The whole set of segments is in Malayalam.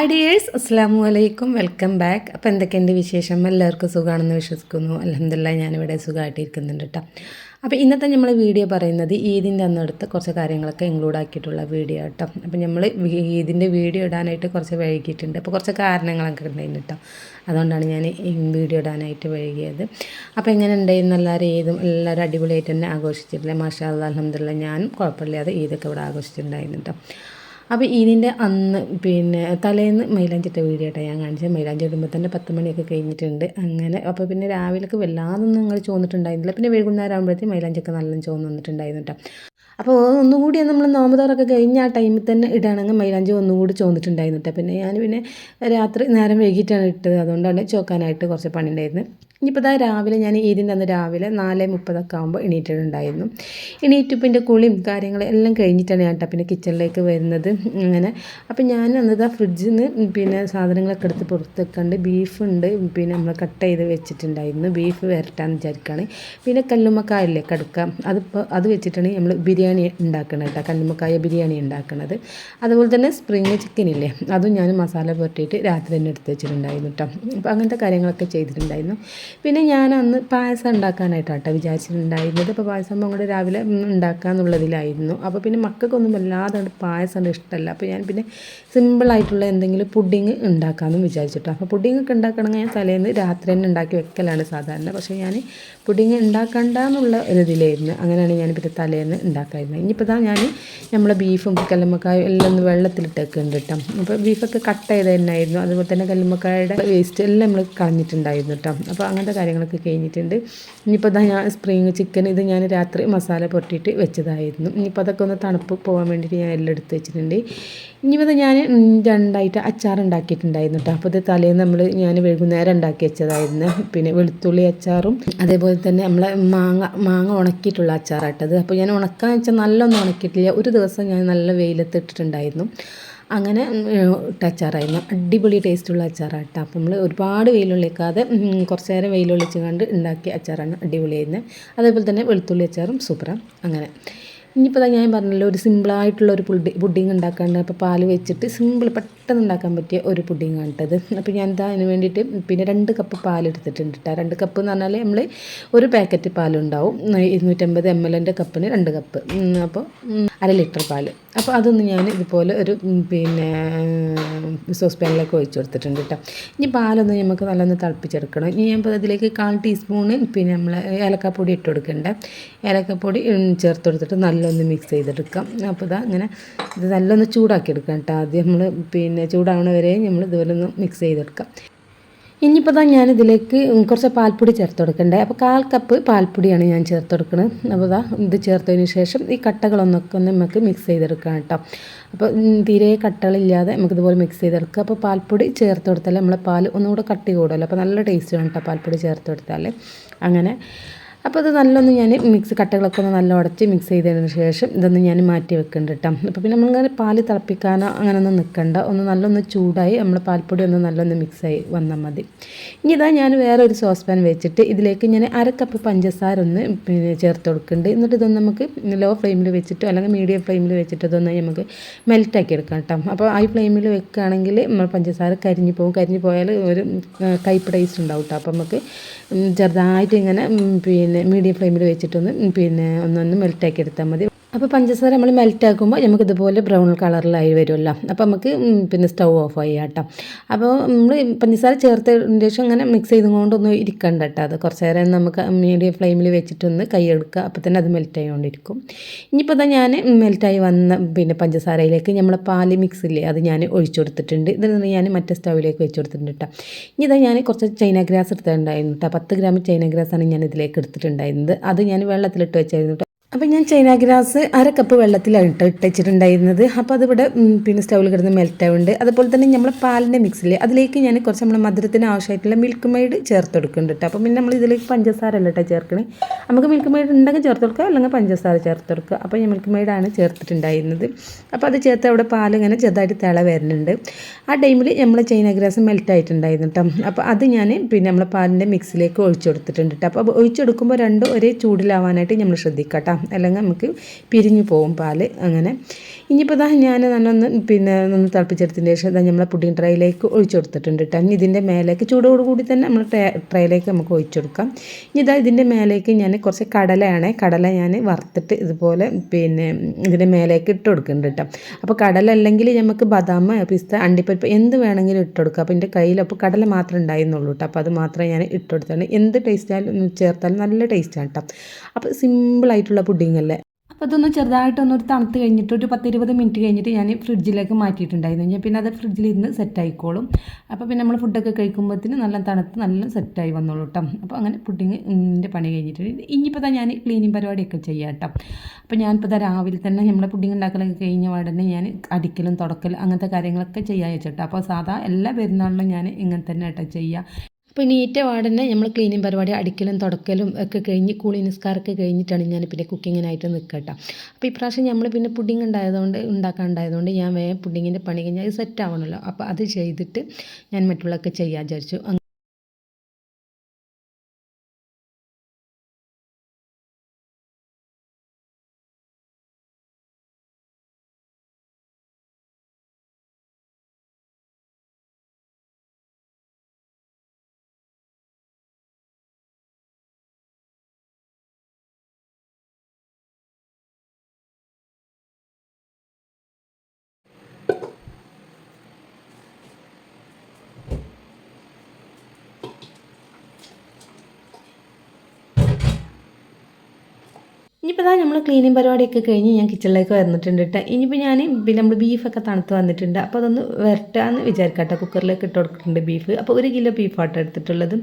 അസ്സാമു അലൈക്കും വെൽക്കം ബാക്ക് അപ്പോൾ എന്തൊക്കെ എന്തൊക്കെയുണ്ട് വിശേഷം? എല്ലാവർക്കും സുഖമാണെന്ന് വിശ്വസിക്കുന്നു. അലഹമില്ല ഞാനിവിടെ സുഖമായിട്ടിരിക്കുന്നുണ്ട് കേട്ടോ അപ്പോൾ ഇന്നത്തെ നമ്മൾ വീഡിയോ പറയുന്നത് ഈദിന്റെ അന്നെടുത്ത് കുറച്ച് കാര്യങ്ങളൊക്കെ ഇൻക്ലൂഡ് ആക്കിയിട്ടുള്ള വീഡിയോ കേട്ടോ അപ്പോൾ നമ്മൾ ഈദിന്റെ വീഡിയോ ഇടാനായിട്ട് കുറച്ച് വൈകിയിട്ടുണ്ട്. അപ്പോൾ കുറച്ച് കാരണങ്ങളൊക്കെ ഉണ്ടായിരുന്നു കേട്ടോ അതുകൊണ്ടാണ് ഞാൻ വീഡിയോ ഇടാനായിട്ട് വൈകിയത്. അപ്പോൾ എങ്ങനെ ഉണ്ടായിരുന്നു എല്ലാവരും ഈദും എല്ലാവരും അടിപൊളിയായിട്ട് തന്നെ ആഘോഷിച്ചിട്ടില്ലേ? മാഷാ അലഹമില്ല ഞാനും കുഴപ്പമില്ലാതെ ഈദൊക്കെ ഇവിടെ ആഘോഷിച്ചിട്ടുണ്ടായിരുന്നു കേട്ടോ അപ്പോൾ ഇതിന്റെ അന്ന് പിന്നെ തലേന്ന് മൈലാഞ്ചിട്ട വീഡിയോ ആയിട്ടാണ് ഞാൻ കാണിച്ചത് മൈലാഞ്ചി ഇടുമ്പോൾ തന്നെ പത്ത് മണിയൊക്കെ കഴിഞ്ഞിട്ടുണ്ട്. അങ്ങനെ അപ്പോൾ പിന്നെ രാവിലേക്ക് വല്ലാതൊന്നും നിങ്ങൾ ചോന്നിട്ടുണ്ടായിരുന്നില്ല. പിന്നെ വൈകുന്നേരം ആകുമ്പോഴത്തേക്കും മൈലാഞ്ചൊക്കെ നല്ല ചോന്ന് വന്നിട്ടുണ്ടായിരുന്നു കേട്ടോ അപ്പോൾ ഒന്നുകൂടി നമ്മൾ നോമ്പതോറൊക്കെ കഴിഞ്ഞ് ആ ടൈമിൽ തന്നെ ഇടുകയാണെങ്കിൽ മൈലാഞ്ചി ഒന്നുകൂടി ചോന്നിട്ടുണ്ടായിരുന്നു കേട്ടോ പിന്നെ ഞാൻ പിന്നെ രാത്രി നേരം വൈകിട്ടാണ് ഇട്ടത്. അതുകൊണ്ടാണ് ചോക്കാനായിട്ട് കുറച്ച് പണി ഉണ്ടായിരുന്നു ഇനിയിപ്പോൾ ഇതാ രാവിലെ ഞാൻ ഈദിന്റെ അന്ന് രാവിലെ നാല് മുപ്പതൊക്കെ ആകുമ്പോൾ എണീറ്റിട്ടുണ്ടായിരുന്നു. എണീറ്റിപ്പിന്റെ കുളിയും കാര്യങ്ങളും എല്ലാം കഴിഞ്ഞിട്ടാണ് ഞാൻ പിന്നെ കിച്ചണിലേക്ക് വരുന്നത്. അങ്ങനെ. അപ്പം ഞാൻ അന്നത് ആ ഫ്രിഡ്ജിൽ നിന്ന് പിന്നെ സാധനങ്ങളൊക്കെ എടുത്ത് പുറത്ത് വെക്കാണ്ട് ബീഫുണ്ട് പിന്നെ നമ്മൾ കട്ട് ചെയ്ത് വെച്ചിട്ടുണ്ടായിരുന്നു. ബീഫ് വരട്ടാന്ന് വിചാരിക്കുകയാണ് പിന്നെ കല്ലുമ്മക്കായല്ലേ കടുക്ക. അതിപ്പോൾ അത് വെച്ചിട്ടാണ് നമ്മൾ ബിരിയാണി ഉണ്ടാക്കുന്നത് കേട്ടോ കല്ലുമ്മക്കായ ബിരിയാണി ഉണ്ടാക്കുന്നത് അതുപോലെ തന്നെ സ്പ്രിങ് ചിക്കൻ ഇല്ലേ? അതും ഞാൻ മസാല പുരട്ടിയിട്ട് രാത്രി തന്നെ എടുത്ത് വെച്ചിട്ടുണ്ടായിരുന്നു കേട്ടോ അപ്പോൾ അങ്ങനത്തെ കാര്യങ്ങളൊക്കെ ചെയ്തിട്ടുണ്ടായിരുന്നു. പിന്നെ ഞാൻ അന്ന് പായസം ഉണ്ടാക്കാനായിട്ടാട്ടോ വിചാരിച്ചിട്ടുണ്ടായിരുന്നത്. അപ്പോൾ പായസം അങ്ങോട്ട് രാവിലെ ഉണ്ടാക്കാന്നുള്ളതിലായിരുന്നു. അപ്പോൾ പിന്നെ മക്കൾക്കൊന്നും വല്ലാതെ പായസം ഇഷ്ടമല്ല അപ്പോൾ ഞാൻ പിന്നെ സിമ്പിളായിട്ടുള്ള എന്തെങ്കിലും പുഡിങ് ഉണ്ടാക്കാമെന്ന് വിചാരിച്ചിട്ടോ. അപ്പോൾ പുഡിങ് ഒക്കെ ഉണ്ടാക്കണമെങ്കിൽ ഞാൻ തലേന്ന് രാത്രി തന്നെ ഉണ്ടാക്കി വെക്കലാണ് സാധാരണ. പക്ഷേ ഞാൻ പുഡിങ് ഉണ്ടാക്കണ്ട എന്നുള്ള ഒരു അങ്ങനെയാണ് ഞാൻ പിന്നെ തലേന്ന് ഉണ്ടാക്കായിരുന്നത്. ഇനിയിപ്പോൾ ഇതാ ഞാൻ നമ്മളെ ബീഫും കല്ലുമ്മക്കായും എല്ലാം ഒന്ന് വെള്ളത്തിലിട്ടേക്കുന്നുണ്ട് കേട്ടോ. അപ്പോൾ ബീഫൊക്കെ കട്ട് ചെയ്ത് തന്നെയായിരുന്നു. അതുപോലെ തന്നെ കല്ലുമ്മക്കായുടെ വേസ്റ്റ് എല്ലാം നമ്മൾ കളഞ്ഞിട്ടുണ്ടായിരുന്നു കേട്ടോ. അപ്പോൾ അങ്ങനത്തെ കാര്യങ്ങളൊക്കെ കഴിഞ്ഞിട്ടുണ്ട്. ഇനിയിപ്പോൾ ഇതാ ഞാൻ സ്പ്രിങ് ചിക്കൻ ഇത് ഞാൻ രാത്രി മസാല പൊട്ടിയിട്ട് വെച്ചതായിരുന്നു. ഇനിയിപ്പോൾ അതൊക്കെ ഒന്ന് തണുപ്പ് പോകാൻ വേണ്ടിയിട്ട് ഞാൻ എല്ലാം എടുത്ത് വെച്ചിട്ടുണ്ട്. ഇനിയിപ്പോൾ ഞാൻ രണ്ടായിട്ട് അച്ചാർ ഉണ്ടാക്കിയിട്ടുണ്ടായിരുന്നു കേട്ടോ അപ്പോൾ ഇത് തലേന്ന് നമ്മൾ ഞാൻ വൈകുന്നേരം ഉണ്ടാക്കി വെച്ചതായിരുന്നു. പിന്നെ വെളുത്തുള്ളി അച്ചാറും അതേപോലെ തന്നെ നമ്മളെ മാങ്ങ മാങ്ങ ഉണക്കിയിട്ടുള്ള അച്ചാറാട്ടത്. അപ്പോൾ ഞാൻ ഉണക്കാൻ വെച്ചാൽ നല്ലൊന്നും ഉണക്കിയിട്ടില്ല. ഒരു ദിവസം ഞാൻ നല്ല വെയിലത്ത് ഇട്ടിട്ടുണ്ടായിരുന്നു. അങ്ങനെ ഇട്ട അച്ചാറായിരുന്നു. അടിപൊളി ടേസ്റ്റുള്ള അച്ചാറാണ് കേട്ടോ അപ്പോൾ നമ്മൾ ഒരുപാട് വെയിലൊള്ളിക്കാതെ കുറച്ച് നേരം വെയിലൊള്ളിച്ച് കണ്ട് ഉണ്ടാക്കിയ അച്ചാറാണ് അടിപൊളിയായിരുന്നത് അതേപോലെ തന്നെ വെളുത്തുള്ളി അച്ചാറും സൂപ്പറാണ് അങ്ങനെ. ഇനിയിപ്പോൾ ഞാൻ പറഞ്ഞല്ലോ ഒരു സിമ്പിളായിട്ടുള്ള ഒരു പുഡി പുഡിങ് ഉണ്ടാക്കാണ്ട് അപ്പോൾ പാൽ വെച്ചിട്ട് സിമ്പിൾ പെട്ടെന്ന് ഉണ്ടാക്കാൻ പറ്റിയ ഒരു പുഡിങ് ആണിട്ടത് അപ്പോൾ ഞാൻ എന്താ അതിന് വേണ്ടിയിട്ട് പിന്നെ രണ്ട് കപ്പ് പാൽ എടുത്തിട്ടുണ്ട് കേട്ടോ രണ്ട് കപ്പ് എന്ന് പറഞ്ഞാൽ നമ്മൾ ഒരു പാക്കറ്റ് പാലുണ്ടാവും. ഇരുന്നൂറ്റമ്പത് എം എല്ലിന്റെ കപ്പിന് രണ്ട് കപ്പ്. അപ്പോൾ അര ലിറ്റർ പാൽ അപ്പോൾ അതൊന്ന് ഞാൻ ഇതുപോലെ ഒരു പിന്നെ സോസ് പാനിലേക്ക് ഒഴിച്ച് കൊടുത്തിട്ടുണ്ട് കേട്ടോ ഇനി പാലൊന്ന് നമുക്ക് നല്ലൊന്ന് തിളപ്പിച്ചെടുക്കണം. ഇനി ഞാൻ അതിലേക്ക് കാൽ ടീസ്പൂണ് പിന്നെ നമ്മൾ ഏലക്കാപ്പൊടി ഇട്ട് കൊടുക്കണ്ടേ. ഏലക്കാപ്പൊടി ചേർത്ത് കൊടുത്തിട്ട് നല്ലൊന്ന് മിക്സ് ചെയ്തെടുക്കാം. അപ്പോൾ ഇതാ ഇങ്ങനെ ഇത് നല്ലൊന്ന് ചൂടാക്കി എടുക്കാം കേട്ടോ ആദ്യം നമ്മൾ പിന്നെ ചൂടാവണ വരെ നമ്മൾ ഇതുപോലെ ഒന്ന് മിക്സ് ചെയ്തെടുക്കാം. ഇനിയിപ്പോൾ തന്നെ ഞാനിതിലേക്ക് കുറച്ച് പാൽപ്പൊടി ചേർത്ത് കൊടുക്കണ്ടേ. അപ്പോൾ കാൽ കപ്പ് പാൽപ്പൊടിയാണ് ഞാൻ ചേർത്ത് കൊടുക്കുന്നത് അപ്പോൾ ഇതാ ഇത് ചേർത്തതിന് ശേഷം ഈ കട്ടകളൊന്നൊക്കെ ഒന്ന് നമുക്ക് മിക്സ് ചെയ്തെടുക്കാം കേട്ടോ. അപ്പോൾ തീരെ കട്ടകളില്ലാതെ നമുക്കിതുപോലെ മിക്സ് ചെയ്തെടുക്കുക. അപ്പോൾ പാൽപ്പൊടി ചേർത്ത് കൊടുത്താൽ നമ്മളെ പാൽ ഒന്നുകൂടെ കട്ടി കൂടുമല്ലോ അപ്പോൾ നല്ല ടേസ്റ്റ് വേണം കേട്ടോ പാൽപ്പൊടി ചേർത്ത് കൊടുത്താൽ അങ്ങനെ അപ്പോൾ അത് നല്ലൊന്ന് ഞാൻ മിക്സ് കട്ടകളൊക്കെ ഒന്ന് നല്ല ഉടച്ച് മിക്സ് ചെയ്തതിന് ശേഷം ഇതൊന്ന് ഞാൻ മാറ്റി വെക്കുന്നുണ്ട് കേട്ടോ. അപ്പോൾ പിന്നെ നമ്മളിങ്ങനെ പാൽ തിളപ്പിക്കാനോ അങ്ങനെ ഒന്നും നിൽക്കണ്ട. ഒന്ന് നല്ലൊന്ന് ചൂടായി നമ്മൾ പാൽപ്പൊടി ഒന്ന് നല്ലൊന്ന് മിക്സായി വന്നാൽ മതി. ഇനി ഇതാ ഞാൻ വേറെ ഒരു സോസ് പാൻ വെച്ചിട്ട് ഇതിലേക്ക് ഞാൻ അര കപ്പ് പഞ്ചസാര ഒന്ന് പിന്നെ ചേർത്ത് കൊടുക്കുന്നുണ്ട് എന്നിട്ട് ഇതൊന്ന് നമുക്ക് ലോ ഫ്ലെയിമിൽ വെച്ചിട്ടോ അല്ലെങ്കിൽ മീഡിയം ഫ്ലെയിമിൽ വെച്ചിട്ട് ഇതൊന്ന് നമുക്ക് മെൽറ്റാക്കി എടുക്കാം കേട്ടോ. അപ്പോൾ ഹൈ ഫ്ലെയിമിൽ വെക്കുകയാണെങ്കിൽ നമ്മൾ പഞ്ചസാര കരിഞ്ഞു പോകും. കരിഞ്ഞു പോയാൽ ഒരു കയ്പ് ടേസ്റ്റ് ഉണ്ടാവും കേട്ടോ. അപ്പോൾ നമുക്ക് ചെറുതായിട്ട് ഇങ്ങനെ പിന്നെ മീഡിയം ഫ്ലെയിമിൽ വെച്ചിട്ടൊന്ന് പിന്നെ ഒന്നൊന്ന് മെൽറ്റാക്കി എടുത്താൽ മതി. അപ്പോൾ പഞ്ചസാര നമ്മൾ മെൽറ്റാക്കുമ്പോൾ നമുക്ക് ഇതുപോലെ ബ്രൗൺ കളറിലായി വരുമല്ലോ അപ്പോൾ നമുക്ക് പിന്നെ സ്റ്റൗ ഓഫ് ആയി കേട്ടോ അപ്പോൾ നമ്മൾ പഞ്ചസാര ചേർത്തതിന് ശേഷം അങ്ങനെ മിക്സ് ചെയ്തുകൊണ്ടൊന്നും ഇരിക്കണ്ട കേട്ടോ അത്. കുറച്ച് നേരം നമുക്ക് മീഡിയം ഫ്ലെയിമിൽ വെച്ചിട്ടൊന്ന് കൈയെടുക്കുക അപ്പോൾ തന്നെ അത് മെൽറ്റ് ആയിക്കൊണ്ടിരിക്കും. ഇനിയിപ്പോൾ തന്നെ ഞാൻ മെൽറ്റായി വന്ന പിന്നെ പഞ്ചസാരയിലേക്ക് നമ്മളെ പാൽ മിക്സ് ഇല്ലേ അത് ഞാൻ ഒഴിച്ചു കൊടുത്തിട്ടുണ്ട്. ഇതിൽ നിന്ന് ഞാൻ മറ്റേ സ്റ്റൗവിലേക്ക് വെച്ച് കൊടുത്തിട്ടുണ്ട് കേട്ടോ ഇനി ഇതാ ഞാൻ കുറച്ച് ചൈന ഗ്രാസ് എടുത്തിട്ടുണ്ടായിരുന്നു കേട്ടോ പത്ത് ഗ്രാം ചൈന ഗ്രാസാണ് ഞാൻ ഇതിലേക്ക് എടുത്തിട്ടുണ്ടായിരുന്നത്. അത് ഞാൻ വെള്ളത്തിലിട്ട് വെച്ചായിരുന്നു അപ്പോൾ ഞാൻ ചൈന ഗ്രാസ് അര കപ്പ് വെള്ളത്തിലാണ് ഇട്ട് ഇട്ടുവെച്ചിട്ടുണ്ടായിരുന്നത് അപ്പോൾ അതിവിടെ പിന്നെ സ്റ്റൗവിൽ കിടന്ന് മെൽറ്റ് ആവുന്നുണ്ട്. അതുപോലെ തന്നെ നമ്മൾ പാലിന്റെ മിക്സിൽ അതിലേക്ക് ഞാൻ കുറച്ച് നമ്മൾ മധുരത്തിന് ആവശ്യമായിട്ടുള്ള മിൽക്ക് മെയ്ഡ് ചേർത്ത് കൊടുക്കുന്നുണ്ട് കേട്ടോ അപ്പോൾ പിന്നെ നമ്മൾ ഇതിലേക്ക് പഞ്ചസാര അല്ല കേട്ടോ ചേർക്കണേ. നമുക്ക് മിൽക്ക് മെയ്ഡ് ഉണ്ടെങ്കിൽ ചേർത്ത് കൊടുക്കുക അല്ലെങ്കിൽ പഞ്ചസാര ചേർത്ത് കൊടുക്കുക. അപ്പോൾ ഞാൻ മിൽക്ക് മെയ്ഡാണ് ചേർത്തിട്ടുണ്ടായിരുന്നത്. അപ്പോൾ അത് ചേർത്ത് അവിടെ പാൽ ഇങ്ങനെ ചെറുതായിട്ട് തിള വരുന്നുണ്ട്. ആ ടൈമിൽ നമ്മൾ ചൈന ഗ്രാസ് മെൽറ്റ് ആയിട്ടുണ്ടായിരുന്നു കേട്ടോ അപ്പോൾ അത് ഞാൻ പിന്നെ നമ്മൾ പാലിന്റെ മിക്സിലേക്ക് ഒഴിച്ചു കൊടുത്തിട്ടുണ്ട് കേട്ടോ അപ്പോൾ ഒഴിച്ചെടുക്കുമ്പോൾ രണ്ടും ഒരേ ചൂടിലാവാനായിട്ട് നമ്മൾ ശ്രദ്ധിക്കാം അല്ലെങ്കിൽ നമുക്ക് പിരിഞ്ഞു പോകും പാൽ അങ്ങനെ. ഇനിയിപ്പോൾ ഇതാ ഞാൻ നല്ലൊന്ന് പിന്നെ ഒന്ന് തിളപ്പിച്ചെടുത്തതിന് ശേഷം ഇതാ നമ്മളെ പുഡിംഗ് ട്രൈയിലേക്ക് ഒഴിച്ചു കൊടുത്തിട്ടുണ്ട് കേട്ടോ ഇനി ഇതിന്റെ മേലേക്ക് ചൂടോട് കൂടി തന്നെ നമ്മൾ ട്രൈയിലേക്ക് നമുക്ക് ഒഴിച്ചു കൊടുക്കാം. ഇനി ഇതാ ഇതിന്റെ മേലേക്ക് ഞാൻ കുറച്ച് കടലയാണ്. കടല ഞാൻ വറുത്തിട്ട് ഇതുപോലെ പിന്നെ ഇതിന്റെ മേലേക്ക് ഇട്ട് കൊടുക്കുന്നുണ്ട് കേട്ടോ അപ്പോൾ കടല അല്ലെങ്കിൽ നമുക്ക് ബദാം പിസ്ത അണ്ടിപ്പരിപ്പ് എന്ത് വേണമെങ്കിലും ഇട്ട് കൊടുക്കുക അപ്പോൾ എന്റെ കയ്യിൽ അപ്പോൾ കടല മാത്രമേ ഉണ്ടായിരുന്നുള്ളൂ കേട്ടോ അപ്പോൾ അത് മാത്രമേ ഞാൻ ഇട്ട് കൊടുത്താണ് എന്ത് ടേസ്റ്റായാലും ചേർത്താലും നല്ല ടേസ്റ്റാണ് കേട്ടോ അപ്പോൾ സിമ്പിളായിട്ടുള്ള പുഡിംഗ് അല്ലേ? അപ്പോൾ അതൊന്ന് ചെറുതായിട്ടൊന്ന് ഒരു തണുത്ത് കഴിഞ്ഞിട്ട് ഒരു പത്ത് ഇരുപത് മിനിറ്റ് കഴിഞ്ഞിട്ട് ഞാൻ ഫ്രിഡ്ജിലേക്ക് മാറ്റിയിട്ടുണ്ടായിരുന്നു. ഞാൻ പിന്നെ അത് ഫ്രിഡ്ജിൽ ഇരുന്ന് സെറ്റ് ആയിക്കോളും. അപ്പോൾ പിന്നെ നമ്മൾ ഫുഡൊക്കെ കഴിക്കുമ്പോഴത്തേന് നല്ല തണുത്ത് നല്ല സെറ്റായി വന്നോളൂ കേട്ടോ അപ്പോൾ അങ്ങനെ പുഡിങ്ങിന്റെ പണി കഴിഞ്ഞിട്ട് ഇനിയിപ്പോൾ തന്നെ ഞാൻ ക്ലീനിങ് പരിപാടിയൊക്കെ ചെയ്യാം കേട്ടോ അപ്പോൾ ഞാനിപ്പോൾ രാവിലെ തന്നെ നമ്മളെ പുഡിങ് ഉണ്ടാക്കലൊക്കെ കഴിഞ്ഞ ഉടനെ ഞാൻ അടിക്കലും തുടക്കലും അങ്ങനത്തെ കാര്യങ്ങളൊക്കെ ചെയ്യാൻ വെച്ചിട്ടോ. അപ്പോൾ സാധാ എല്ലാ പെരുന്നാളിലും ഞാൻ ഇങ്ങനെ തന്നെ കേട്ടോ ചെയ്യുക അപ്പോൾ നീറ്റ വാർഡന്നെ നമ്മൾ ക്ലീനിങ് പരിപാടി അടിക്കലും തുടക്കലും ഒക്കെ കഴിഞ്ഞ് കൂളി നിസ്കാരമൊക്കെ കഴിഞ്ഞിട്ടാണ് ഞാൻ പിന്നെ കുക്കിങ്ങിനായിട്ട് നിൽക്കട്ടെ അപ്പോൾ ഇപ്രാവശ്യം നമ്മൾ പിന്നെ പുഡിങ് ഉണ്ടായതുകൊണ്ട് ഉണ്ടാക്കാണ്ടായതുകൊണ്ട് ഞാൻ വേഗം പുഡിങ്ങിന്റെ പണി കഴിഞ്ഞാൽ സെറ്റ് ആവണമല്ലോ അപ്പോൾ അത് ചെയ്തിട്ട് ഞാൻ മറ്റുള്ളതൊക്കെ ചെയ്യാൻ വിചാരിച്ചു. ഇനിയിപ്പോൾ ഇതാ നമ്മൾ ക്ലീനിങ് പരിപാടിയൊക്കെ കഴിഞ്ഞ് ഞാൻ കിച്ചണിലേക്ക് വന്നിട്ടുണ്ട് കേട്ടോ ഇനിയിപ്പോൾ ഞാൻ പിന്നെ നമ്മൾ ബീഫൊക്കെ തണുത്ത് വന്നിട്ടുണ്ട്. അപ്പോൾ അതൊന്ന് വരട്ടാന്ന് വിചാരിക്കട്ടോ. കുക്കറിലേക്ക് ഇട്ട് കൊടുക്കുന്നുണ്ട് ബീഫ് അപ്പോൾ ഒരു കിലോ ബീഫാട്ടോ എടുത്തിട്ടുള്ളത്.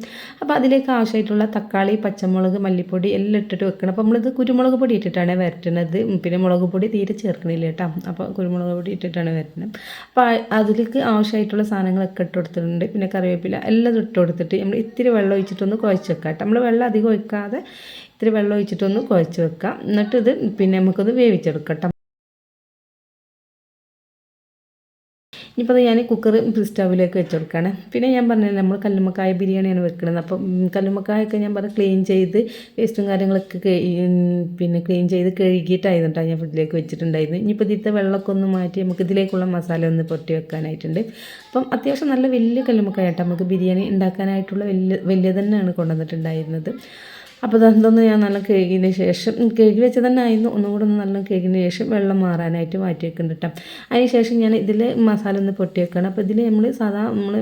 അപ്പോൾ അതിലേക്ക് ആവശ്യമായിട്ടുള്ള തക്കാളി പച്ചമുളക് മല്ലിപ്പൊടി എല്ലാം ഇട്ടിട്ട് വെക്കണം. അപ്പോൾ നമ്മളിത് കുരുമുളക് പൊടി ഇട്ടിട്ടാണ് വരട്ടുന്നത് പിന്നെ മുളക് പൊടി തീരെ ചേർക്കണില്ല കേട്ടോ അപ്പോൾ കുരുമുളക് പൊടി ഇട്ടിട്ടാണ് വരട്ടുന്നത് അപ്പോൾ അതിലേക്ക് ആവശ്യമായിട്ടുള്ള സാധനങ്ങളൊക്കെ ഇട്ട് കൊടുത്തിട്ടുണ്ട്. പിന്നെ കറിവേപ്പില എല്ലാം ഇട്ട് കൊടുത്തിട്ട് നമ്മൾ ഇത്തിരി വെള്ളം ഒഴിച്ചിട്ടൊന്ന് കുഴച്ച് വെക്കാം നമ്മൾ വെള്ളം അധികം ഒഴിക്കാതെ ഇത്തിരി വെള്ളം ഒഴിച്ചിട്ടൊന്ന് കുഴച്ച് വെക്കാം. എന്നിട്ട് ഇത് പിന്നെ നമുക്കത് വേവിച്ചെടുക്കട്ടെ. ഇനിയിപ്പോൾ ഞാൻ കുക്കർ സ്റ്റവിലേക്ക് വെച്ച് കൊടുക്കുകയാണ് പിന്നെ ഞാൻ പറഞ്ഞത് നമ്മൾ കല്ലുമ്മക്കായ ബിരിയാണിയാണ് വെക്കുന്നത് അപ്പോൾ കല്ലുമ്മക്കായൊക്കെ ഞാൻ പറഞ്ഞ ക്ലീൻ ചെയ്ത് വേസ്റ്റും കാര്യങ്ങളൊക്കെ പിന്നെ ക്ലീൻ ചെയ്ത് കഴുകിയിട്ടായിരുന്നു ഞാൻ ഫ്രിഡ്ജിലേക്ക് വെച്ചിട്ടുണ്ടായിരുന്നു ഇനിയിപ്പോൾ ഇതിലത്തെ വെള്ളമൊക്കെ ഒന്ന് മാറ്റി നമുക്ക് ഇതിലേക്കുള്ള മസാല ഒന്ന് പൊട്ടി വെക്കാനായിട്ടുണ്ട്. അപ്പം അത്യാവശ്യം നല്ല വലിയ കല്ലുമ്മക്കായ നമുക്ക് ബിരിയാണി ഉണ്ടാക്കാനായിട്ടുള്ള വലിയ വലിയ തന്നെയാണ് കൊണ്ടുവന്നിട്ടുണ്ടായിരുന്നത്. അപ്പോൾ അതൊന്ന് ഞാൻ നല്ല കഴുകിയതിന് ശേഷം കഴുകി വെച്ച് തന്നെ ആയിരുന്നു. ഒന്നുകൂടെ ഒന്ന് നല്ല കഴുകിയതിന് ശേഷം വെള്ളം മാറാനായിട്ട് മാറ്റി വെക്കുന്നുണ്ട് കേട്ടോ അതിന് ശേഷം ഞാൻ ഇതിൽ മസാല ഒന്ന് പൊട്ടി വെക്കണം അപ്പോൾ ഇതിൽ നമ്മൾ സാധാ നമ്മൾ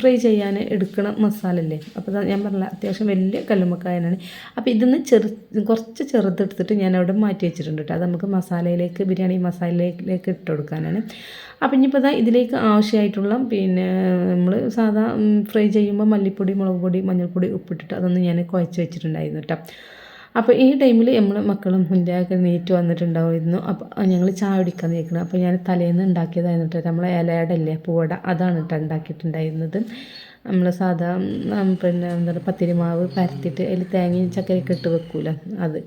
ഫ്രൈ ചെയ്യാൻ എടുക്കണ മസാലല്ലേ അപ്പോൾ ഞാൻ പറഞ്ഞില്ല അത്യാവശ്യം വലിയ കല്ലുമ്മക്കായനാണ്. അപ്പോൾ ഇതിന്ന് ചെറു കുറച്ച് ചെറുതെടുത്തിട്ട് ഞാൻ അവിടെ മാറ്റി വെച്ചിട്ടുണ്ട് കേട്ടോ അത് നമുക്ക് മസാലയിലേക്ക് ബിരിയാണി മസാലയിലേക്ക് ഇട്ട് കൊടുക്കാനാണ്. അപ്പം ഇനിയിപ്പോൾ ഇതാ ഇതിലേക്ക് ആവശ്യമായിട്ടുള്ള പിന്നെ നമ്മൾ സാധാ ഫ്രൈ ചെയ്യുമ്പോൾ മല്ലിപ്പൊടി മുളക് പൊടി മഞ്ഞൾപ്പൊടി ഉപ്പിട്ടിട്ട് അതൊന്ന് ഞാൻ കുഴച്ച് വെച്ചിട്ടുണ്ടായിരുന്നു കേട്ടോ. അപ്പോൾ ഈ ടൈമിൽ നമ്മൾ മക്കളും മുൻപൊക്കെ നീറ്റ് വന്നിട്ടുണ്ടാവുമായിരുന്നു അപ്പോൾ ഞങ്ങൾ ചായ കുടിക്കാൻ നിൽക്കണം. അപ്പോൾ ഞാൻ തലേന്ന് ഉണ്ടാക്കിയതായിരുന്നു കേട്ടോ. നമ്മളെ ഇലയുടെ അല്ലേ പൂവട അതാണ് കേട്ടോ ഉണ്ടാക്കിയിട്ടുണ്ടായിരുന്നത്. നമ്മൾ സാധാ പിന്നെ എന്താ പറയുക പത്തിരി മാവ് പരത്തിയിട്ട് അതിൽ തേങ്ങയും ചക്കരയൊക്കെ ഇട്ട് വെക്കൂല അത്.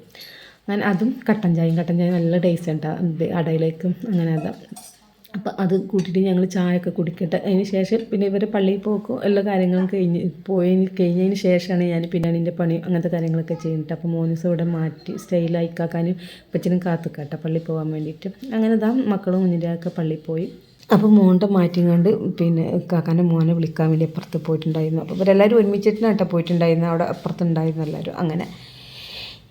അങ്ങനെ അതും കട്ടൻ ചായയും കട്ടൻ ചായ നല്ല ടേസ്റ്റ് ഉണ്ടാകും അടയിലേക്കും. അങ്ങനെ അതാ. അപ്പം അത് കൂട്ടിയിട്ട് ഞങ്ങൾ ചായയൊക്കെ കുടിക്കട്ടെ. അതിന് ശേഷം പിന്നെ ഇവരെ പള്ളിയിൽ പോക്കും എല്ലാ കാര്യങ്ങളും കഴിഞ്ഞ് പോയി കഴിഞ്ഞതിന് ശേഷമാണ് ഞാൻ പിന്നെ അതിന്റെ പണി അങ്ങനത്തെ കാര്യങ്ങളൊക്കെ ചെയ്യുന്നത് അപ്പോൾ മോനിസ് ഇവിടെ മാറ്റി കാക്കാനും കാത്തു കാത്തുക്കാട്ടെ പള്ളിയിൽ പോകാൻ വേണ്ടിയിട്ട്. അങ്ങനെ ഇതാ മക്കളും മുന്നിന്റെയൊക്കെ പള്ളിയിൽ പോയി. അപ്പോൾ മോന്റെ മാറ്റിങ്ങാണ്ട് പിന്നെ കാക്കാന്റെ മോനെ വിളിക്കാൻ വേണ്ടി അപ്പുറത്ത് പോയിട്ടുണ്ടായിരുന്നു. അപ്പോൾ ഇവരെല്ലാവരും ഒരുമിച്ചിട്ടാണ് കേട്ടോ പോയിട്ടുണ്ടായിരുന്നു അവിടെ അപ്പുറത്തുണ്ടായിരുന്നു എല്ലാവരും. അങ്ങനെ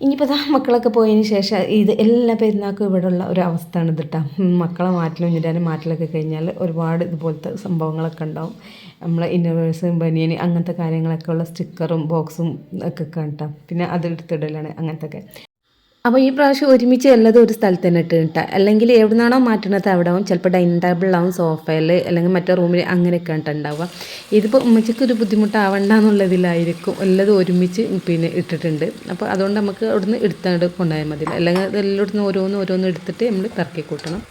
ഇനിയിപ്പോൾ ദാ മക്കളൊക്കെ പോയതിന് ശേഷം ഇത് എല്ലാ പെരുന്നാൾക്കും ഇവിടെയുള്ള ഒരു അവസ്ഥയാണ് ഇത് കേട്ടോ മക്കളെ മാറ്റലും ഞെടാനും മാറ്റലൊക്കെ കഴിഞ്ഞാൽ ഒരുപാട് ഇതുപോലത്തെ സംഭവങ്ങളൊക്കെ ഉണ്ടാവും. നമ്മളെ ഇന്നവേഴ്സും ബനിയന് അങ്ങനത്തെ കാര്യങ്ങളൊക്കെ ഉള്ള സ്റ്റിക്കറും ബോക്സും ഒക്കെ കേട്ടോ പിന്നെ അതെടുത്തിടലാണ് അങ്ങനത്തെ ഒക്കെ അപ്പോൾ ഈ പ്രാവശ്യം ഒരുമിച്ച് എല്ലാതും ഒരു സ്ഥലത്ത് തന്നെ ഇട്ട് കിട്ടുക അല്ലെങ്കിൽ എവിടെ നിന്നാണോ മാറ്റുന്നത് അവിടെ ആവും ചിലപ്പോൾ ഡൈനിങ് ടേബിളിലാവും സോഫയിൽ അല്ലെങ്കിൽ മറ്റേ റൂമിൽ അങ്ങനെയൊക്കെ ഉണ്ടാവുക. ഇതിപ്പോൾ ഉമ്മച്ചക്ക് ഒരു ബുദ്ധിമുട്ടാവണ്ട എന്നുള്ളതിലായിരിക്കും. എല്ലാതും ഒരുമിച്ച് പിന്നെ ഇട്ടിട്ടുണ്ട്. അപ്പോൾ അതുകൊണ്ട് നമുക്ക് അവിടുന്ന് എടുത്താണ്ട് കൊണ്ടുപോയാൽ മതി. അല്ലെങ്കിൽ എല്ലായിടത്തുനിന്ന് ഓരോന്ന് ഓരോന്ന് എടുത്തിട്ട് നമ്മൾ പിറക്കി കൂട്ടണം.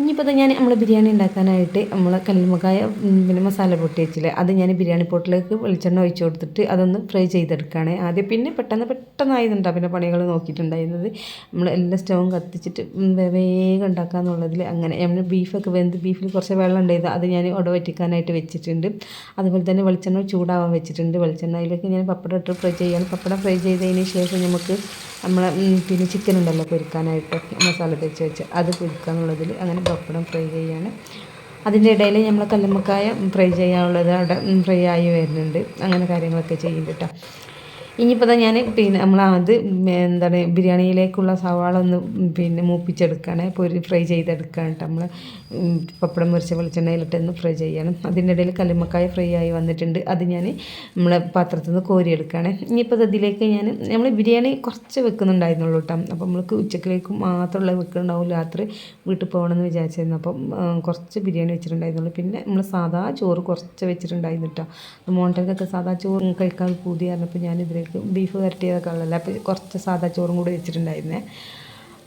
ഇനിയിപ്പോൾ ഞാൻ നമ്മൾ ബിരിയാണി ഉണ്ടാക്കാനായിട്ട് നമ്മൾ കല്ലുമക്കായ പിന്നെ മസാല പൊട്ടി വെച്ചില്ലേ അത് ഞാൻ ബിരിയാണി പോട്ടിലേക്ക് വെളിച്ചെണ്ണ ഒഴിച്ചു കൊടുത്തിട്ട് അതൊന്ന് ഫ്രൈ ചെയ്തെടുക്കുകയാണ് ആദ്യം പിന്നെ പെട്ടെന്ന് പെട്ടെന്നായതുണ്ടാവും പിന്നെ പണികൾ നോക്കിയിട്ടുണ്ടായിരുന്നത്. നമ്മൾ എല്ലാ സ്റ്റവും കത്തിച്ചിട്ട് വേഗം ഉണ്ടാക്കുക എന്നുള്ളതിൽ അങ്ങനെ നമ്മൾ ബീഫൊക്കെ വെന്ത് ബീഫിൽ കുറച്ച് വെള്ളം ഉണ്ടായത് അത് ഞാൻ ഉട വറ്റിക്കാനായിട്ട് വെച്ചിട്ടുണ്ട്. അതുപോലെ തന്നെ വെളിച്ചെണ്ണ ചൂടാവാൻ വെച്ചിട്ടുണ്ട്. വെളിച്ചെണ്ണ അതിലേക്ക് ഞാൻ പപ്പടം ഇട്ട് ഫ്രൈ ചെയ്യാണ്. പപ്പടം ഫ്രൈ ചെയ്തതിന് ശേഷം നമുക്ക് നമ്മളെ പിന്നെ ചിക്കൻ ഉണ്ടല്ലോ പൊരിക്കാനായിട്ട് മസാല തേച്ച് വെച്ച് അത് പൊരിക്കുക എന്നുള്ളതിൽ അങ്ങനെ പപ്പടം ഫ്രൈ ചെയ്യാണ്. അതിന്റെ ഇടയിൽ നമ്മൾ കല്ലുമ്മക്കായ ഫ്രൈ ചെയ്യാനുള്ളത് അവിടെ ഫ്രൈ ആയി വരുന്നുണ്ട്. അങ്ങനെ കാര്യങ്ങളൊക്കെ ചെയ്യുന്നുണ്ട് കേട്ടോ. ഇനിയിപ്പോൾ തന്നെ ഞാൻ പിന്നെ നമ്മൾ അത് എന്താണ് ബിരിയാണിയിലേക്കുള്ള സവാള ഒന്ന് പിന്നെ മൂപ്പിച്ചെടുക്കുകയാണ് പൊരി ഫ്രൈ ചെയ്തെടുക്കുകയാണ് നമ്മൾ പപ്പടം മുറിച്ച വെളിച്ചെണ്ണയിലിട്ട് ഒന്ന് ഫ്രൈ ചെയ്യണം. അതിന്റെ ഇടയിൽ കല്ലുമ്മക്കായ ഫ്രൈ ആയി വന്നിട്ടുണ്ട്. അത് ഞാൻ നമ്മളെ പാത്രത്തിൽ നിന്ന് കോരിയെടുക്കുകയാണ് ഇനിയിപ്പോൾ ഇതിലേക്ക് ഞാൻ നമ്മൾ ബിരിയാണി കുറച്ച് വെക്കുന്നുണ്ടായിരുന്നുള്ളൂ കേട്ടോ അപ്പോൾ നമ്മൾക്ക് ഉച്ചക്കിലേക്ക് മാത്രമുള്ള വെക്കുന്നുണ്ടാവും രാത്രി വീട്ടിൽ പോകണമെന്ന് വിചാരിച്ചിരുന്നു. അപ്പം കുറച്ച് ബിരിയാണി വെച്ചിട്ടുണ്ടായിരുന്നുള്ളൂ. പിന്നെ നമ്മൾ സാധാ ചോറ് കുറച്ച് വെച്ചിട്ടുണ്ടായിരുന്നു കേട്ടോ മോണ്ടൊക്കെ സാധാ ചോറ് കഴിക്കാൻ പൂതി പറഞ്ഞപ്പോൾ ഞാൻ ഇതിലേക്ക് ബീഫ് വരട്ടിയതൊക്കെ ഉള്ളല്ലോ അപ്പോൾ കുറച്ച് സാധാ ചോറും കൂടി വെച്ചിട്ടുണ്ടായിരുന്നേ.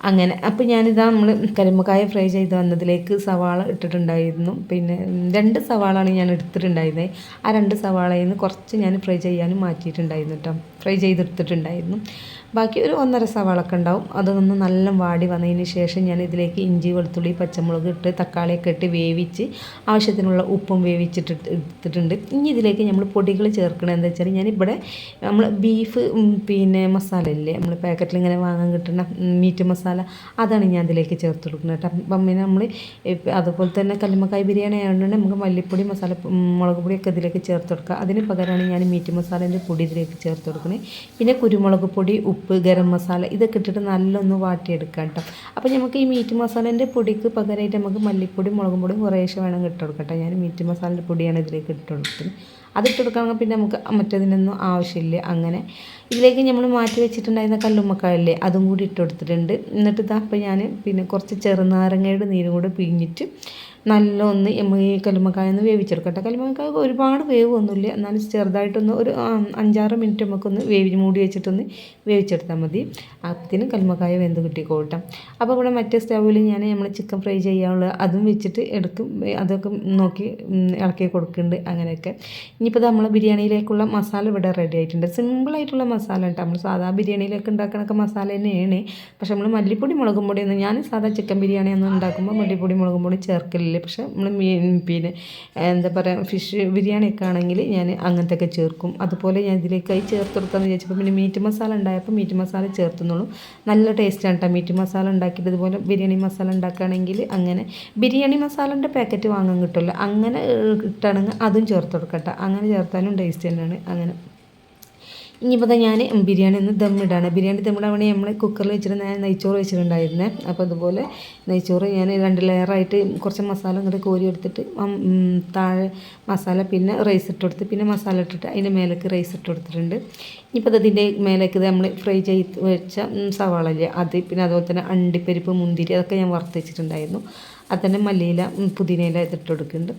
അങ്ങനെ. അപ്പോൾ ഞാനിതാ നമ്മൾ കരിമ്പക്കായ ഫ്രൈ ചെയ്ത് വന്നതിലേക്ക് സവാള ഇട്ടിട്ടുണ്ടായിരുന്നു. പിന്നെ രണ്ട് സവാളാണ് ഞാൻ എടുത്തിട്ടുണ്ടായിരുന്നത് ആ രണ്ട് സവാളയിൽ നിന്ന് കുറച്ച് ഞാൻ ഫ്രൈ ചെയ്യാനും മാറ്റിയിട്ടുണ്ടായിരുന്നു കേട്ടോ. ഫ്രൈ ചെയ്തെടുത്തിട്ടുണ്ടായിരുന്നു. ബാക്കി ഒരു ഒന്നര സവാളൊക്കെ ഉണ്ടാവും. അതൊന്ന് നല്ല വാടി വന്നതിന് ശേഷം ഞാൻ ഇതിലേക്ക് ഇഞ്ചി വെളുത്തുള്ളി പച്ചമുളക് ഇട്ട് തക്കാളിയൊക്കെ ഇട്ട് വേവിച്ച് ആവശ്യത്തിനുള്ള ഉപ്പും വേവിച്ചിട്ട് എടുത്തിട്ടുണ്ട്. ഇനി ഇതിലേക്ക് നമ്മൾ പൊടികൾ ചേർക്കണം എന്താ വെച്ചാൽ ഞാനിവിടെ നമ്മൾ ബീഫ് പിന്നെ മസാല ഇല്ലേ നമ്മൾ പാക്കറ്റിൽ ഇങ്ങനെ വാങ്ങാൻ കിട്ടുന്ന മീറ്റ് മസാല അതാണ് ഞാൻ അതിലേക്ക് ചേർത്ത് കൊടുക്കുന്നത് കേട്ടോ. അപ്പം പിന്നെ നമ്മൾ അതുപോലെ തന്നെ കല്ലുമ്മക്കായ് ബിരിയാണി ആയതുകൊണ്ട് നമുക്ക് മല്ലിപ്പൊടി മസാല മുളക് പൊടിയൊക്കെ ഇതിലേക്ക് ചേർത്ത് കൊടുക്കുക അതിന് പകരമാണ് ഞാൻ മീറ്റ് മസാലേന്റെ പൊടി ഇതിലേക്ക് ചേർത്ത് കൊടുക്കുന്നത് പിന്നെ കുരുമുളക് പൊടി ഉപ്പ് ഗരം മസാല ഇതൊക്കെ ഇട്ടിട്ട് നല്ലൊന്ന് വാട്ടിയെടുക്കാം കേട്ടോ. അപ്പോൾ നമുക്ക് ഈ മീറ്റ് മസാലേന്റെ പൊടിക്ക് പകരമായിട്ട് നമുക്ക് മല്ലിപ്പൊടി മുളകും പൊടി കുറേശ്ശെ വേണം ഇട്ട് കൊടുക്കട്ടെ ഞാൻ മീറ്റ് മസാലേന്റെ പൊടിയാണ് ഇതിലേക്ക് ഇട്ട് കൊടുക്കുന്നത്. അതിട്ട് കൊടുക്കുകയാണെങ്കിൽ പിന്നെ നമുക്ക് മറ്റേതിനൊന്നും ആവശ്യമില്ല. അങ്ങനെ ഇതിലേക്ക് നമ്മൾ മാറ്റി വെച്ചിട്ടുണ്ടായിരുന്ന കല്ലുമ്മക്കായല്ലേ അതും കൂടി ഇട്ട് കൊടുത്തിട്ടുണ്ട്. എന്നിട്ട് ഇതാ അപ്പോൾ ഞാൻ പിന്നെ കുറച്ച് ചെറുനാരങ്ങയുടെ നീരും കൂടെ പിഴിഞ്ഞിട്ട് നല്ല ഒന്ന് ഈ കല്ലുമ്മക്കായ ഒന്ന് വേവിച്ചെടുക്കട്ടെ. കല്ലുമ്മക്കായ ഒരുപാട് വേവൊന്നുമില്ല. എന്നാലും ചെറുതായിട്ടൊന്ന് ഒരു അഞ്ചാറ് മിനിറ്റ് നമുക്കൊന്ന് വേവി മൂടി വെച്ചിട്ടൊന്ന് വേവിച്ചെടുത്താൽ മതി. അപ്പത്തിന് കല്ലുമ്മക്കായ വെന്ത് കിട്ടിക്കോട്ടെ. അപ്പോൾ ഇവിടെ മറ്റേ സ്റ്റൗവിൽ ഞാൻ നമ്മൾ ചിക്കൻ ഫ്രൈ ചെയ്യാനുള്ള അതും വെച്ചിട്ട് എടുക്കും. അതൊക്കെ നോക്കി ഇളക്കി കൊടുക്കുന്നുണ്ട് അങ്ങനെയൊക്കെ. ഇനിയിപ്പോൾ നമ്മൾ ബിരിയാണിയിലേക്കുള്ള മസാല ഇവിടെ റെഡി ആയിട്ടുണ്ട്. സിമ്പിളായിട്ടുള്ള മസാല കേട്ടോ. നമ്മൾ സാധാ ബിരിയാണിയിലൊക്കെ ഉണ്ടാക്കണൊക്കെ മസാല തന്നെയാണ്. പക്ഷെ നമ്മൾ മല്ലിപ്പൊടി മുളകും പൊടി ഞാൻ സാധാ ചിക്കൻ ബിരിയാണി ഒന്നും ഉണ്ടാക്കുമ്പോൾ മല്ലിപ്പൊടി മുളകും പൊടി ചേർക്കലില്ല പക്ഷെ നമ്മൾ മീൻ പിന്നെ എന്താ പറയുക ഫിഷ് ബിരിയാണിയൊക്കെ ആണെങ്കിൽ ഞാൻ അങ്ങനത്തെ ഒക്കെ ചേർക്കും. അതുപോലെ ഞാൻ ഇതിലേക്ക് ഇതിലേക്കായി ചേർത്ത് കൊടുക്കാമെന്ന് വിചാരിച്ചപ്പോൾ പിന്നെ മീറ്റ് മസാല ഉണ്ടായപ്പോൾ മീറ്റ് മസാല ചേർത്തുന്നുള്ളൂ. നല്ല ടേസ്റ്റാണ് കേട്ടോ മീറ്റ് മസാല ഉണ്ടാക്കിയിട്ട് ഇതുപോലെ ബിരിയാണി മസാല ഉണ്ടാക്കുകയാണെങ്കിൽ അങ്ങനെ ബിരിയാണി മസാലന്റെ പാക്കറ്റ് വാങ്ങാൻ കിട്ടുമല്ലോ. അങ്ങനെ കിട്ടുകയാണെങ്കിൽ അതും ചേർത്ത് കൊടുക്കട്ടെ അങ്ങനെ ചേർത്താലും ടേസ്റ്റ് തന്നെയാണ്. അങ്ങനെ. ഇനിയിപ്പോൾ ഞാൻ ബിരിയാണി ഒന്ന് ദമ്മിടാണ്. ബിരിയാണി ദമ്മിടാൻ വേണ്ടി നമ്മൾ കുക്കറിൽ വെച്ചിട്ട് ഞാൻ നെയ്ച്ചോറ് വെച്ചിട്ടുണ്ടായിരുന്നേ. അപ്പോൾ അതുപോലെ നെയ്ച്ചോറ് ഞാൻ രണ്ട് ലെയറായിട്ട് കുറച്ച് മസാല ഇങ്ങോട്ട് കോരി എടുത്തിട്ട് താഴെ മസാല പിന്നെ റൈസ് ഇട്ട് കൊടുത്ത് പിന്നെ മസാല ഇട്ടിട്ട് അതിന്റെ മേലേക്ക് റൈസ് ഇട്ട് കൊടുത്തിട്ടുണ്ട്. ഇനിയിപ്പോൾ അതിന്റെ മേലേക്ക് നമ്മൾ ഫ്രൈ ചെയ്ത് വെച്ച സവാള അത് പിന്നെ അതുപോലെ തന്നെ അണ്ടിപ്പരിപ്പ് മുന്തിരി അതൊക്കെ ഞാൻ വറുത്ത് വെച്ചിട്ടുണ്ടായിരുന്നു. അത് തന്നെ മല്ലിയില പുതിനയില ഇതിട്ട് കൊടുക്കുന്നുണ്ട്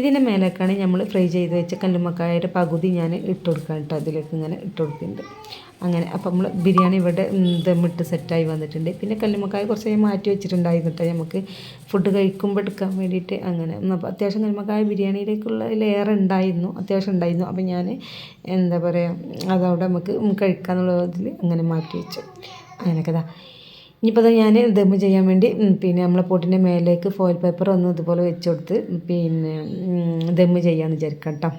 ഇതിന്റെ മേലേക്കാണ് നമ്മൾ ഫ്രൈ ചെയ്ത് വെച്ച കല്ലുമ്മക്കായയുടെ പകുതി ഞാൻ ഇട്ട് കൊടുക്കാൻ കേട്ടോ. അതിലേക്ക് ഇങ്ങനെ ഇട്ട് കൊടുക്കുന്നുണ്ട് അങ്ങനെ അപ്പം നമ്മൾ ബിരിയാണി ഇവിടെ ദമ്മിട്ട് സെറ്റായി വന്നിട്ടുണ്ട്. പിന്നെ കല്ലുമ്മക്കായ കുറച്ച് മാറ്റി വെച്ചിട്ടുണ്ടായിരുന്നു നമുക്ക് ഫുഡ് കഴിക്കുമ്പോൾ എടുക്കാൻ വേണ്ടിയിട്ട് അങ്ങനെ. അപ്പോൾ അത്യാവശ്യം കല്ലുമ്മക്കായ ബിരിയാണിയിലേക്കുള്ള ലെയർ ഉണ്ടായിരുന്നു. അത്യാവശ്യം ഉണ്ടായിരുന്നു. അപ്പം ഞാൻ എന്താ പറയുക അതവിടെ നമുക്ക് കഴിക്കാമെന്നുള്ള കഴിക്കാന്നുള്ളതിൽ അങ്ങനെ മാറ്റി വെച്ചു. അങ്ങനെയൊക്കെ ഇനിയിപ്പോൾ അത് ഞാൻ ദമ്മ് ചെയ്യാൻ വേണ്ടി പിന്നെ നമ്മളെ പൊട്ടിന്റെ മേലേക്ക് ഫോയിൽ പേപ്പർ ഒന്ന് ഇതുപോലെ വെച്ച് കൊടുത്ത് പിന്നെ ദമ്മ് ചെയ്യാമെന്ന് വിചാരിക്കാം കേട്ടോ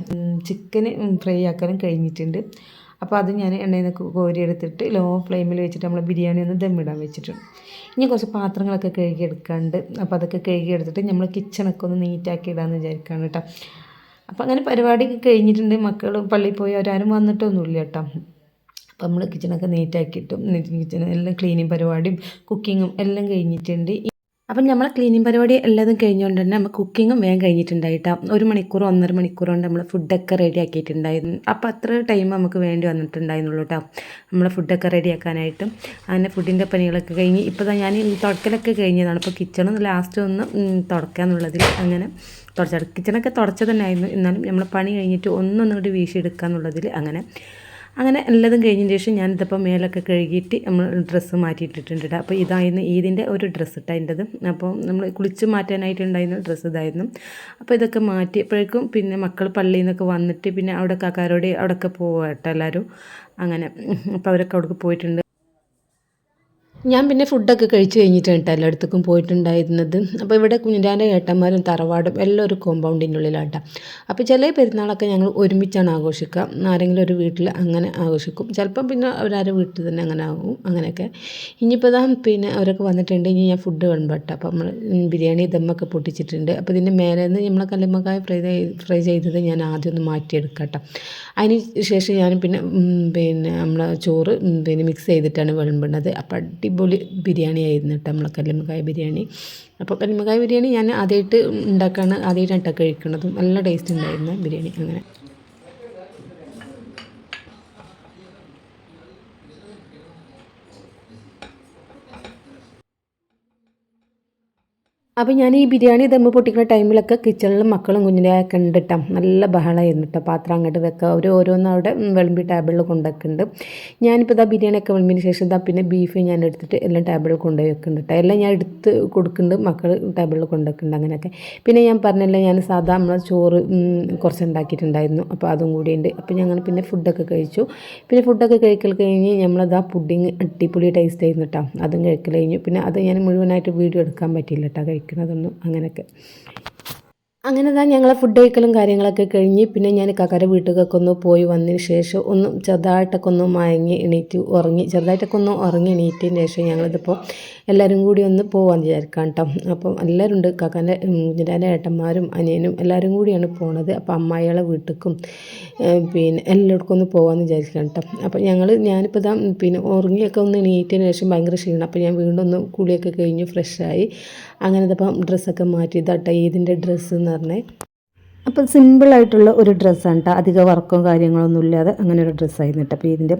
ചിക്കന് ഫ്രൈ ആക്കാനും കഴിഞ്ഞിട്ടുണ്ട്. അപ്പോൾ അത് ഞാൻ എണ്ണയിൽ നിന്ന് കോരി എടുത്തിട്ട് ലോ ഫ്ലെയിമിൽ വെച്ചിട്ട് നമ്മൾ ബിരിയാണി ഒന്ന് ദമ്മിടാൻ വെച്ചിട്ടുണ്ട്. ഇനി കുറച്ച് പാത്രങ്ങളൊക്കെ കഴുകി എടുക്കാണ്ട് അപ്പോൾ അതൊക്കെ കഴുകി എടുത്തിട്ട് നമ്മൾ കിച്ചണൊക്കെ ഒന്ന് നീറ്റാക്കി ഇടാമെന്ന് വിചാരിക്കുകയാണ് കേട്ടോ അപ്പോൾ അങ്ങനെ പരിപാടിയൊക്കെ കഴിഞ്ഞിട്ടുണ്ട്. മക്കൾ പള്ളിയിൽ പോയി അവരാരും വന്നിട്ടൊന്നുമില്ല കേട്ടോ അപ്പം നമ്മൾ കിച്ചണൊക്കെ നീറ്റാക്കിയിട്ടും കിച്ചൺ എല്ലാം ക്ലീനിങ് പരിപാടിയും കുക്കിങ്ങും എല്ലാം കഴിഞ്ഞിട്ടുണ്ട്. അപ്പം നമ്മൾ ക്ലീനിങ് പരിപാടി എല്ലാതും കഴിഞ്ഞുകൊണ്ട് തന്നെ നമ്മൾ കുക്കിങ്ങും വേഗം കഴിഞ്ഞിട്ടുണ്ടായിട്ടാ. ഒരു മണിക്കൂർ ഒന്നര മണിക്കൂർ കൊണ്ട് നമ്മൾ ഫുഡൊക്കെ റെഡി ആക്കിയിട്ടുണ്ടായിരുന്നു അപ്പം അത്ര ടൈം നമുക്ക് വേണ്ടി വന്നിട്ടുണ്ടായിരുന്നുള്ളൂ കേട്ടോ നമ്മളെ ഫുഡൊക്കെ റെഡി ആക്കാനായിട്ടും അങ്ങനെ ഫുഡിന്റെ പണികളൊക്കെ കഴിഞ്ഞ് ഇപ്പോൾ ഞാൻ തുടക്കലൊക്കെ കഴിഞ്ഞതാണ്. അപ്പോൾ കിച്ചണും ലാസ്റ്റ് ഒന്ന് തുടക്കാന്നുള്ളതിൽ അങ്ങനെ തുടച്ച കിച്ചണൊക്കെ തുടച്ചതന്നെ തന്നെയായിരുന്നു. എന്നാലും നമ്മൾ പണി കഴിഞ്ഞിട്ട് ഒന്നൊന്നുകൂടി വീശിയെടുക്കുക എന്നുള്ളതിൽ അങ്ങനെ അങ്ങനെ എല്ലാതും കഴിഞ്ഞതിന് ശേഷം ഞാനിതിപ്പോൾ മേലൊക്കെ കഴുകിയിട്ട് നമ്മൾ ഡ്രസ്സ് മാറ്റിയിട്ടിട്ടുണ്ട് കേട്ടോ അപ്പോൾ ഇതായിരുന്നു ഈദിന്റെ ഒരു ഡ്രസ്സ് ഇട്ടതിന്റെത് അപ്പോൾ നമ്മൾ കുളിച്ച് മാറ്റാനായിട്ടുണ്ടായിരുന്ന ഡ്രസ്സ് ഇതായിരുന്നു. അപ്പോൾ ഇതൊക്കെ മാറ്റിയപ്പോഴേക്കും പിന്നെ മക്കൾ പള്ളിയിൽ നിന്നൊക്കെ വന്നിട്ട് പിന്നെ അവിടെ കാക്കാരോട് അവിടെയൊക്കെ പോകട്ടെ എല്ലാവരും അങ്ങനെ. അപ്പോൾ അവരൊക്കെ അവിടേക്ക് പോയിട്ടുണ്ട്. ഞാൻ പിന്നെ ഫുഡൊക്കെ കഴിച്ചു കഴിഞ്ഞിട്ടാണ് കേട്ടോ എല്ലായിടത്തേക്കും പോയിട്ടുണ്ടായിരുന്നത്. അപ്പോൾ ഇവിടെ കുഞ്ഞിരാന്റെ ഏട്ടന്മാരും തറവാടും എല്ലാം ഒരു കോമ്പൗണ്ടിന്റെ ഉള്ളിലാട്ടോ. അപ്പോൾ ചില പെരുന്നാളൊക്കെ ഞങ്ങൾ ഒരുമിച്ചാണ് ആഘോഷിക്കുക. ആരെങ്കിലും ഒരു വീട്ടിൽ അങ്ങനെ ആഘോഷിക്കും. ചിലപ്പം പിന്നെ അവരാരുടെ വീട്ടിൽ തന്നെ അങ്ങനെ ആകും അങ്ങനെയൊക്കെ. ഇനിയിപ്പോൾ ഇതാ പിന്നെ അവരൊക്കെ വന്നിട്ടുണ്ട്. ഇനി ഞാൻ ഫുഡ് വിളമ്പട്ടെ അപ്പോൾ നമ്മൾ ബിരിയാണി ദമ്മൊക്കെ പൊട്ടിച്ചിട്ടുണ്ട്. അപ്പോൾ ഇതിന്റെ മേലെ നിന്ന് നമ്മളെ കല്ലുമ്മക്കായ ഫ്രൈ ഫ്രൈ ചെയ്തത് ഞാൻ ആദ്യം ഒന്ന് മാറ്റിയെടുക്കട്ടെ കേട്ടോ. അതിന് ശേഷം ഞാൻ പിന്നെ പിന്നെ നമ്മളെ ചോറ് പിന്നെ മിക്സ് ചെയ്തിട്ടാണ് വിളമ്പുന്നത്. അപ്പോൾ അടിപൊളി ബിരിയാണി ആയിരുന്നു കേട്ടോ നമ്മളെ കല്ലുമ്മക്കായ ബിരിയാണി. അപ്പോൾ കല്ലുമ്മക്കായ ബിരിയാണി ഞാൻ ആദ്യമായിട്ട് ഉണ്ടാക്കാണ് ആദ്യമായിട്ടാണ് കഴിക്കുന്നതും നല്ല ടേസ്റ്റ് ഉണ്ടായിരുന്നു ബിരിയാണി അങ്ങനെ. അപ്പോൾ ഞാൻ ഈ ബിരിയാണി ദമ്മ് പൊട്ടിക്കുന്ന ടൈമിലൊക്കെ കിച്ചണിലും മക്കളും കുഞ്ഞിനെയൊക്കെ ഉണ്ട് കേട്ടോ നല്ല ബഹളമായിരുന്നു കേട്ടോ പാത്രം അങ്ങോട്ട് വെക്കുക അവർ ഓരോന്നും അവിടെ വിളമ്പി ടേബിളിൽ കൊണ്ടുവെക്കുന്നുണ്ട് ഞാനിപ്പോൾ ഇതാ ബിരിയാണിയൊക്കെ വിളമ്പിന് ശേഷം ഇതാ പിന്നെ ബീഫ് ഞാൻ എടുത്തിട്ട് എല്ലാം ടേബിളിൽ കൊണ്ടുപോയി വെക്കുന്നുണ്ട് കേട്ടോ എല്ലാം ഞാൻ എടുത്ത് കൊടുക്കുന്നുണ്ട് മക്കൾ ടേബിളിൽ കൊണ്ടുവെക്കുന്നുണ്ട് അങ്ങനെയൊക്കെ. പിന്നെ ഞാൻ പറഞ്ഞല്ലോ ഞാൻ സാധാ നമ്മൾ ചോറ് കുറച്ച് ഉണ്ടാക്കിയിട്ടുണ്ടായിരുന്നു അപ്പോൾ അതും കൂടി ഉണ്ട് അപ്പോൾ ഞങ്ങൾ പിന്നെ ഫുഡൊക്കെ കഴിച്ചു. പിന്നെ ഫുഡൊക്കെ കഴിക്കൽ കഴിഞ്ഞ് നമ്മളതാ പുഡിങ് അടിപൊളി ടേസ്റ്റ് ആയിരുന്നു കേട്ടോ അതും കഴിക്കൽ കഴിഞ്ഞു. പിന്നെ അത് ഞാൻ മുഴുവനായിട്ട് വീഡിയോ എടുക്കാൻ പറ്റിയില്ല കേട്ടോ കഴിക്കുന്നതൊന്നും അങ്ങനെയൊക്കെ. അങ്ങനെ തന്നെ ഞങ്ങളെ ഫുഡ് കഴിക്കലും കാര്യങ്ങളൊക്കെ കഴിഞ്ഞ് പിന്നെ ഞാൻ കക്കര വീട്ടിലേക്കൊക്കെ ഒന്ന് പോയി വന്നതിന് ശേഷം ഒന്ന് ചെറുതായിട്ടൊക്കെ ഒന്ന് മയങ്ങി എണീറ്റ് ഉറങ്ങി ചെറുതായിട്ടൊക്കെ ഒന്ന് ഉറങ്ങി എണീറ്റതിന് ശേഷം ഞങ്ങളിതിപ്പോൾ എല്ലാവരും കൂടി ഒന്ന് പോകാൻ വിചാരിക്കാം കേട്ടോ അപ്പം എല്ലാവരും ഉണ്ട് കാക്കാന്റെ കുഞ്ഞിന്റെ ഏട്ടന്മാരും അനിയനും എല്ലാവരും കൂടിയാണ് പോണത്. അപ്പോൾ അമ്മായികളെ വീട്ടിലേക്കും പിന്നെ എല്ലായിടക്കും ഒന്ന് പോകാമെന്ന് വിചാരിക്കാം കേട്ടോ അപ്പോൾ ഞങ്ങൾ ഞാനിപ്പോൾ ഇതാ പിന്നെ ഉറങ്ങിയൊക്കെ ഒന്ന് എണീറ്റതിന് ശേഷം ഭയങ്കര ക്ഷീണം. അപ്പോൾ ഞാൻ വീണ്ടും ഒന്ന് കുളിയൊക്കെ കഴിഞ്ഞ് ഫ്രഷായി അങ്ങനെ ഇതപ്പം ഡ്രസ്സൊക്കെ മാറ്റി ഇതാട്ടോ ഈദിന്റെ ഡ്രസ്സ് എന്ന് പറഞ്ഞേ. അപ്പം സിമ്പിളായിട്ടുള്ള ഒരു ഡ്രസ്സാണ് കേട്ടോ അധിക വർക്കും കാര്യങ്ങളൊന്നും ഇല്ലാതെ അങ്ങനെ ഒരു ഡ്രസ്സായിരുന്നു കേട്ടോ അപ്പോൾ ഇതിന്റെ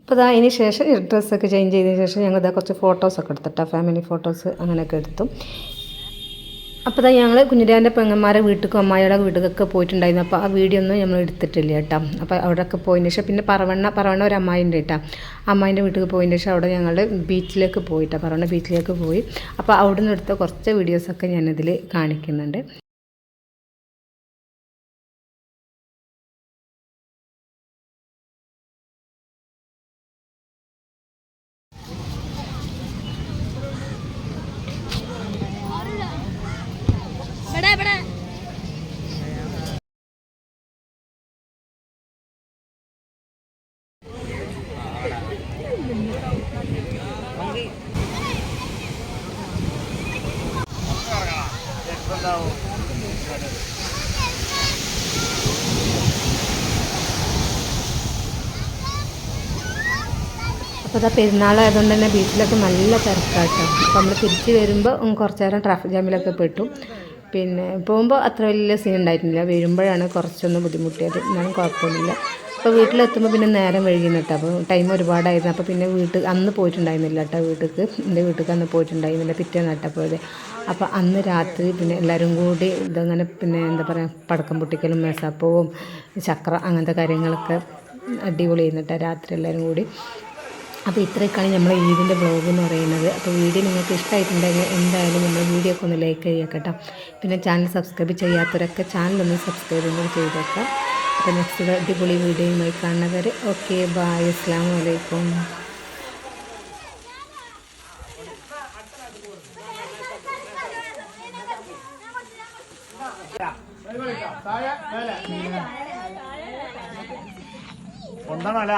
അപ്പോൾ ഇതാ അതിന് ശേഷം ഡ്രസ്സൊക്കെ ചേഞ്ച് ചെയ്തതിന് ശേഷം ഞങ്ങൾ ഇതാ കുറച്ച് ഫോട്ടോസൊക്കെ എടുത്തിട്ടോ ഫാമിലി ഫോട്ടോസ് അങ്ങനെയൊക്കെ എടുത്തു. അപ്പോൾ ഇതാ ഞങ്ങൾ കുഞ്ഞിരാന്റെ പെങ്ങന്മാരെ വീട്ടിലേക്കും അമ്മായിയുടെ വീട്ടിലൊക്കെ പോയിട്ടുണ്ടായിരുന്നു. അപ്പോൾ ആ വീഡിയോ ഒന്നും നമ്മൾ എടുത്തിട്ടില്ല കേട്ടോ അപ്പോൾ അവിടെയൊക്കെ പോയതിന് ശേഷം പിന്നെ പറവണ്ണ പറവണ്ണ ഒരു അമ്മായിന്റെ കേട്ടോ അമ്മായിന്റെ വീട്ടിൽ പോയതിന് ശേഷം അവിടെ ഞങ്ങൾ ബീച്ചിലേക്ക് പോയിട്ടാണ് പറവണ്ണ ബീച്ചിലേക്ക് പോയി. അപ്പോൾ അവിടെ നിന്ന് എടുത്ത കുറച്ച് വീഡിയോസൊക്കെ ഞാനിതിൽ കാണിക്കുന്നുണ്ട്. അപ്പോൾ ഇതാ പെരുന്നാളായതുകൊണ്ട് തന്നെ ബീച്ചിലൊക്കെ നല്ല തിരക്കാട്ടോ. അപ്പോൾ നമ്മൾ തിരിച്ച് വരുമ്പോൾ കുറച്ച് നേരം ട്രാഫിക് ജാമിലൊക്കെ പെട്ടു. പിന്നെ പോകുമ്പോൾ അത്ര വലിയ സീൻ ഉണ്ടായിരുന്നില്ല വരുമ്പോഴാണ് കുറച്ചൊന്ന് ബുദ്ധിമുട്ടിയത്. എന്നാലും കുഴപ്പമൊന്നുമില്ല. അപ്പോൾ വീട്ടിലെത്തുമ്പോൾ പിന്നെ നേരം വൈകുന്നു അപ്പോൾ ടൈം ഒരുപാടായിരുന്നു. അപ്പോൾ പിന്നെ വീട്ടിൽ അന്ന് പോയിട്ടുണ്ടായിരുന്നില്ല കേട്ടോ വീട്ടിലേക്ക് എന്റെ വീട്ടിലേക്ക് അന്ന് പോയിട്ടുണ്ടായിരുന്നില്ല പിറ്റേ കേട്ടോ പോയത് അപ്പോൾ അന്ന് രാത്രി പിന്നെ എല്ലാവരും കൂടി ഇതങ്ങനെ പിന്നെ എന്താ പറയുക പടക്കം പൊട്ടിക്കലും മേസാപ്പവും ചക്ര അങ്ങനത്തെ കാര്യങ്ങളൊക്കെ അടിപൊളി കേട്ടോ രാത്രി എല്ലാവരും കൂടി. അപ്പോൾ ഇത്രയൊക്കെയാണ് നമ്മളെ ഈദിന്റെ ബ്ലോഗ് എന്ന് പറയുന്നത്. അപ്പോൾ വീഡിയോ നിങ്ങൾക്ക് ഇഷ്ടമായിട്ടുണ്ടെങ്കിൽ എന്തായാലും നമ്മൾ വീഡിയോ ഒക്കെ ഒന്ന് ലൈക്ക് ചെയ്യുക കേട്ടോ പിന്നെ ചാനൽ സബ്സ്ക്രൈബ് ചെയ്യാത്തവരൊക്കെ സബ്സ്ക്രൈബ് ഒന്ന് ചെയ്തേക്കാം. അപ്പോൾ നെക്സ്റ്റ് അടിപൊളി വീഡിയോയുമായി കാണുന്നവരെ. ഓക്കെ ബായ് അസ്സാം വലൈക്കും ഒന്നാണല്ല